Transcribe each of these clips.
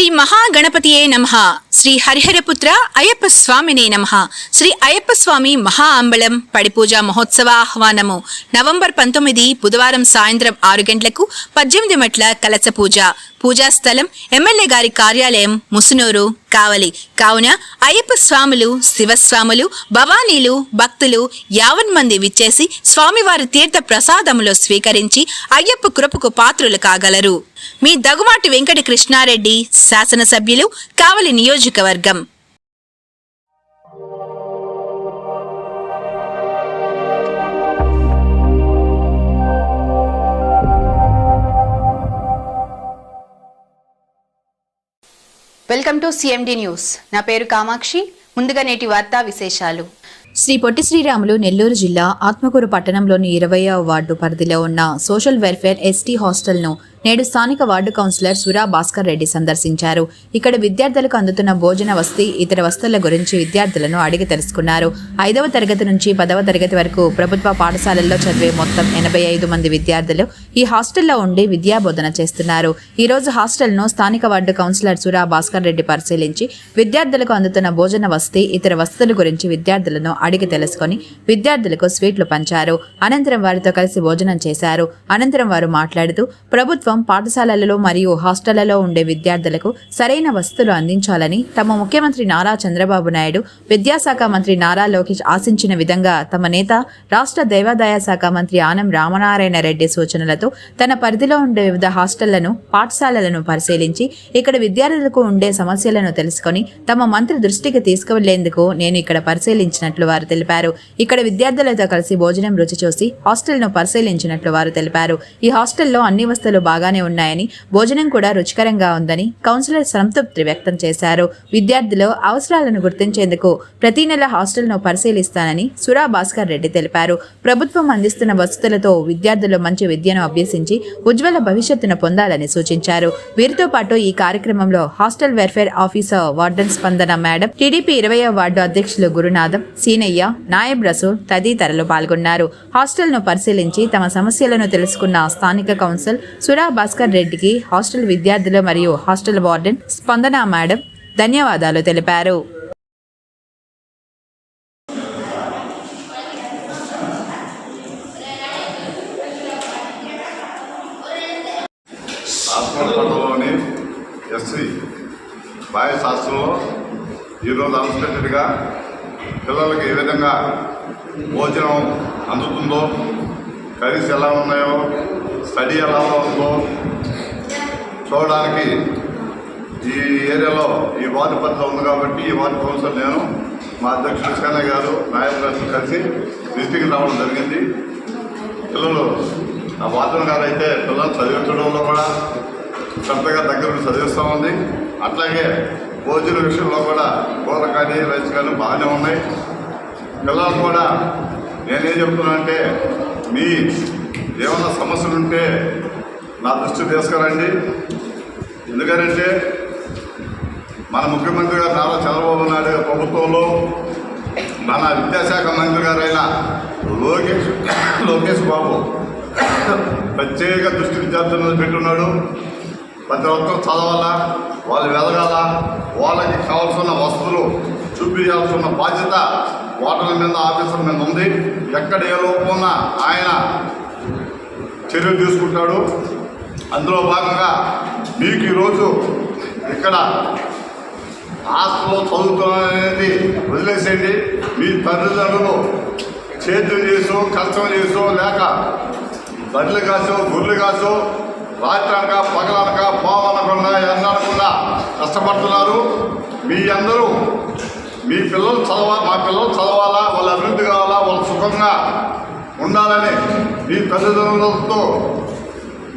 శ్రీ మహాగణపతియే నమ. శ్రీ హరిహరపుత్ర అయ్యప్ప స్వామినే నమ. శ్రీ అయ్యప్ప స్వామి మహా అంబళం పడిపూజ మహోత్సవ ఆహ్వానము. నవంబర్ పంతొమ్మిది బుధవారం సాయంత్రం ఆరు గంటలకు పద్దెనిమిది మెట్ల కలస పూజ. పూజా స్థలం ఎమ్మెల్యే గారి కార్యాలయం ముసునూరు. కావలి. కావున అయ్యప్ప స్వాములు శివస్వాములు భవానీలు భక్తులు యావన్ మంది విచ్చేసి స్వామివారి తీర్థ ప్రసాదములో స్వీకరించి అయ్యప్ప కృపకు పాత్రులు కాగలరు. మీ దగుమాటి వెంకట కృష్ణారెడ్డి శాసనసభ్యులు కావలి నియోజకవర్గం. వెల్కమ్ టు సిఎండి న్యూస్ నా పేరు కామాక్షి. ముందుగా నేటి వార్తా విశేషాలు. శ్రీ పొట్టి శ్రీరాములు నెల్లూరు జిల్లా ఆత్మకూరు పట్టణంలోని ఇరవై వార్డు పరిధిలో ఉన్న సోషల్ వెల్ఫేర్ ఎస్టీ హాస్టల్ను నేడు స్థానిక వార్డు కౌన్సిలర్ సురా భాస్కర్ రెడ్డి సందర్శించారు. ఇక్కడ విద్యార్థులకు అందుతున్న భోజన వసతి ఇతర వస్తువుల గురించి విద్యార్థులను అడిగి తెలుసుకున్నారు. ఐదవ తరగతి నుంచి పదవ తరగతి వరకు ప్రభుత్వ పాఠశాలల్లో చదివే మొత్తం ఎనభై ఐదు మంది విద్యార్థులు ఈ హాస్టల్లో ఉండి విద్యాబోధన చేస్తున్నారు. ఈ రోజు హాస్టల్ను స్థానిక వార్డు కౌన్సిలర్ సురా భాస్కర్ రెడ్డి పరిశీలించి విద్యార్థులకు అందుతున్న భోజన వసతి ఇతర వసతుల గురించి విద్యార్థులను అడిగి తెలుసుకొని విద్యార్థులకు స్వీట్లు పంచారు. అనంతరం వారితో కలిసి భోజనం చేశారు. అనంతరం వారు మాట్లాడుతూ ప్రభుత్వం పాఠశాలలలో మరియు హాస్టళ్ళలో ఉండే విద్యార్థులకు సరైన వసతులు అందించాలని తమ ముఖ్యమంత్రి నారా చంద్రబాబు నాయుడు విద్యాశాఖ మంత్రి నారా లోకేష్ ఆశించిన విధంగా తమ నేత రాష్ట్ర దేవాదాయ శాఖ మంత్రి ఆనం రామనారాయణ రెడ్డి సూచనలతో తన పరిధిలో ఉండే వివిధ హాస్టళ్ళను పాఠశాలలను పరిశీలించి ఇక్కడ విద్యార్థులకు ఉండే సమస్యలను తెలుసుకొని తమ మంత్రి దృష్టికి తీసుకువెళ్ళేందుకు నేను ఇక్కడ పరిశీలించినట్లు వారు తెలిపారు. ఇక్కడ విద్యార్థులతో కలిసి భోజనం రుచి చూసి హాస్టల్ను పరిశీలించినట్లు వారు తెలిపారు. ఈ హాస్టల్లో అన్ని వస్తువులు బాగా బాగానే ఉన్నాయని భోజనం కూడా రుచికరంగా ఉందని కౌన్సిలర్ సంతృప్తి వ్యక్తం చేశారు. విద్యార్థుల అవసరాలను గుర్తించేందుకు ప్రతి నెల హాస్టల్ను పరిశీలిస్తానని సురా భాస్కర్ రెడ్డి తెలిపారు. ప్రభుత్వం అందిస్తున్న వసతులతో విద్యార్థులు మంచి విద్యను అభ్యసించి ఉజ్వల భవిష్యత్తును పొందాలని సూచించారు. వీరితో పాటు ఈ కార్యక్రమంలో hostel welfare officer warden Spandana madam TDP ఇరవై వార్డు అధ్యక్షులు గురునాథం సీనయ్య నాయబ్ రసూల్ తదితరులు పాల్గొన్నారు. హాస్టల్ను పరిశీలించి తమ సమస్యలను తెలుసుకున్న స్థానిక కౌన్సిల్ సురా భాస్కర్ రెడ్డికి హాస్టల్ విద్యార్థులు మరియు హాస్టల్ వార్డెన్ స్పందన మేడం ధన్యవాదాలు తెలిపారు. ఆత్మపట్టణంలోని ఎస్సీ బాయ్స్ హాస్టల్లో ఈరోజు అన్స్పెక్టెడ్గా పిల్లలకి ఏ విధంగా భోజనం అందుతుందో కర్రీస్ ఎలా ఉన్నాయో స్టడీ ఎలా ఉందో చూడడానికి ఈ ఏరియాలో ఈ వార్డు పరిధిలో ఉంది కాబట్టి ఈ వార్డు కౌన్సిల్ నేను మా అధ్యక్షుడు కృష్ణయ్య గారు నాయకులు కలిసి విజిటింగ్ రావడం జరిగింది. పిల్లలు ఆ వార్డన్ గారు అయితే పిల్లలు చదివించడంలో కూడా శ్రద్ధగా దగ్గర నుండి చదివిస్తూ ఉంది. అట్లాగే భోజన విషయంలో కూడా కూర కానీ రైస్ కానీ బాగానే ఉన్నాయి. పిల్లలు కూడా నేనేం చెప్తున్నా అంటే మీ ఏమైనా సమస్యలు ఉంటే నా దృష్టి తీసుకురండి. ఎందుకంటే మన ముఖ్యమంత్రి గారు నారా చంద్రబాబు నాయుడు గారి ప్రభుత్వంలో మన విద్యాశాఖ మంత్రి గారైన లోకేష్ లోకేష్ బాబు ప్రత్యేక దృష్టి విద్యార్థుల మీద పెట్టున్నాడు. ప్రతి ఒక్కరు చదవాలా వాళ్ళు వెదగాల వాళ్ళకి కావాల్సిన వసతులు చూపించాల్సిన బాధ్యత ఓటర్ల మీద ఆఫీసర్ మీద ఉంది. ఎక్కడ ఏ లోపం ఆయన చర్యలు తీసుకుంటాడు. అందులో భాగంగా మీకు ఈరోజు ఇక్కడ హాస్టల్లో చదువుతున్నది వదిలేసేయండి. మీ తల్లిదండ్రులు చేతులు చేసో కష్టం చేసో లేక బడ్లు కాసో గుర్రెలు కాసో రాత్రి అనక పగలనక పోవనకుండా ఎన్ననకుండా కష్టపడుతున్నారు. మీ అందరూ మీ పిల్లలు చదవ మా పిల్లలు చదవాలా వాళ్ళ అభివృద్ధి కావాలా వాళ్ళు సుఖంగా ఉండాలని మీ తల్లిదండ్రులతో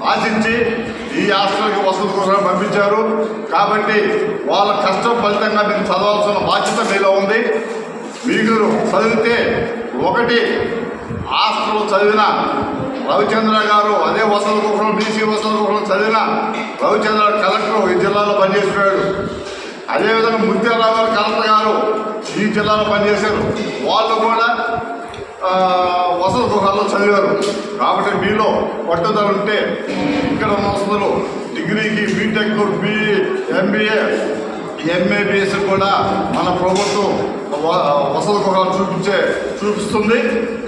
ఆశించి ఈ హాస్టల్కి వసతి కోసం పంపించారు. కాబట్టి వాళ్ళ కష్టం ఫలితంగా మీరు చదవాల్సిన బాధ్యత మీలో ఉంది. మీరు చదివితే ఒకటి హాస్టల్ చదివిన రవిచంద్ర గారు అదే వసతుల కోసం బీసీ వసతుల కోసం చదివిన రవిచంద్ర కలెక్టర్ ఈ జిల్లాలో పనిచేసిపోయాడు అదేవిధంగా ముత్యాలరావు గారు కలెక్టర్ గారు ఈ జిల్లాలో పనిచేశారు. వాళ్ళు కూడా వసతి గృహాల్లో చదివారు. కాబట్టి మీలో పట్టుదల ఉంటే ఇక్కడ ఉన్న వసతులు డిగ్రీకి బీటెక్ బి ఎంబీఏ ఎంఏబిఎస్ కూడా మన ప్రభుత్వం వసతి గృహాలు చూపించే చూపిస్తుంది.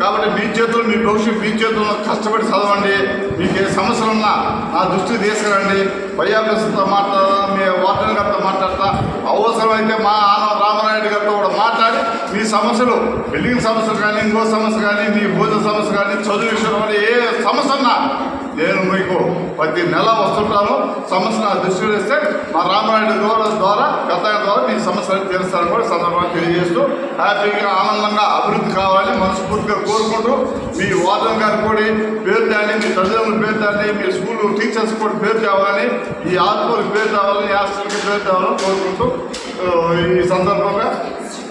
కాబట్టి మీ చేతులు మీ భవిష్యత్తు మీ చేతుల్లో కష్టపడి చదవండి. మీకు ఏ సమస్యలు ఉన్నా నా దృష్టికి తీసుకురండి. వైఆర్ఎస్తో మాట్లాడదా మాట్లాడతా మీ వార్డెన్ గారితో మాట్లాడతా. అవసరమైతే మా ఆనవ రామారాయుడు గారితో కూడా మాట్లాడి మీ సమస్యలు బిల్డింగ్ సమస్యలు కానీ ఇంకో సమస్య కానీ మీ భోజన సమస్య కానీ చదువు విషయంలో కానీ ఏ సమస్య ఉన్నా నేను మీకు ప్రతి నెల వస్తుంటాను. సమస్య నా దృష్టిలో ఇస్తే మా రామనాయుడు ద్వారా ద్వారా గత ద్వారా మీ సమస్యలు తీరుస్తారని కూడా సందర్భంగా తెలియజేస్తూ హ్యాపీగా ఆనందంగా అభివృద్ధి కావాలి మనస్ఫూర్తిగా కోరుకుంటూ మీ వార్డన్ గారు కూడా పేరు తేండి మీ తల్లిదండ్రులు పేరు తేండి మీ స్కూల్ టీచర్స్ కూడా పేరు తేవాలని ఈ ఆత్మలకు పేరు తేవాలని ఈ హాస్టల్కి పేరు తేవాలని కోరుకుంటూ ఈ సందర్భంగా